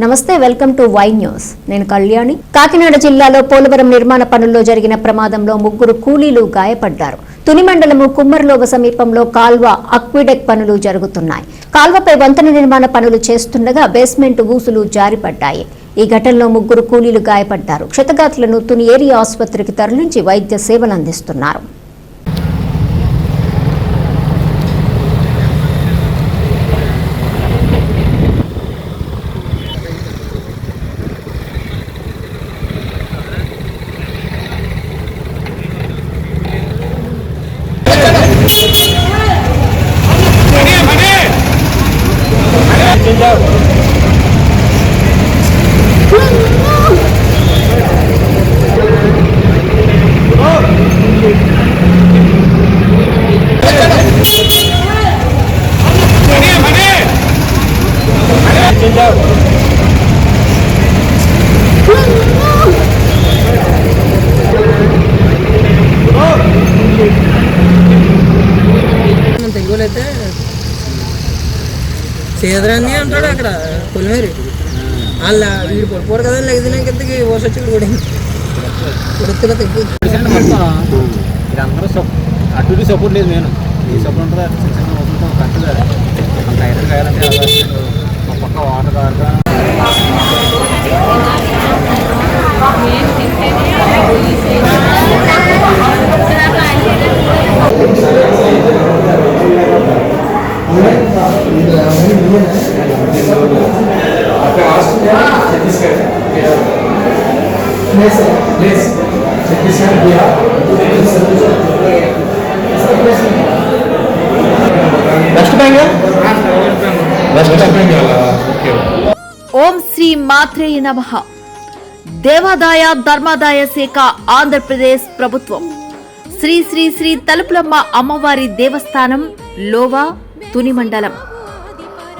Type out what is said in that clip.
నమస్తే welcome to Y news. నేను కళ్యాణి. కాకినాడ జిల్లాలో పోలవరం నిర్మాణ పనుల్లో జరిగిన ప్రమాదంలో ముగ్గురు కూలీలు గాయపడ్డారు. తుని మండలము కుమ్మర్లోవ సమీపంలో కాల్వ అక్విడెక్ పనులు జరుగుతున్నాయి. కాల్వపై వంతెన నిర్మాణ పనులు చేస్తుండగా బేస్మెంట్ ఊసులు జారిపడ్డాయి. ఈ ఘటనలో ముగ్గురు కూలీలు గాయపడ్డారు. క్షతగాతులను తుని ఏరియా ఆసుపత్రికి తరలించి వైద్య సేవలు అందిస్తున్నారు. 快点！快点！快点！快点！增加。సేదరాన్ని అంటాడు అక్కడ కొలిమేరి వాళ్ళ వీడు పడిపోరు కదా లెగదినాక ఇంతకి ఓసి వచ్చి కూడా ఉడతలో తగ్గు ఇదందరూ సప్ అటు ఇటు సపోర్ట్ లేదు నేను ఈ సపోర్ట్ ఉంటుంది అటు చిన్న చిన్న వదులుతాం కట్టదు అంత ఐరన్ కాయాలంటే అలా మా పక్క వాటర్ కాక ఓం శ్రీ మాత్రేయ నమ. దేవాదాయ ధర్మాదాయ శాఖ ఆంధ్రప్రదేశ్ ప్రభుత్వం. శ్రీ శ్రీ శ్రీ తలుపులమ్మ అమ్మవారి దేవస్థానం లోవా తుని మండలం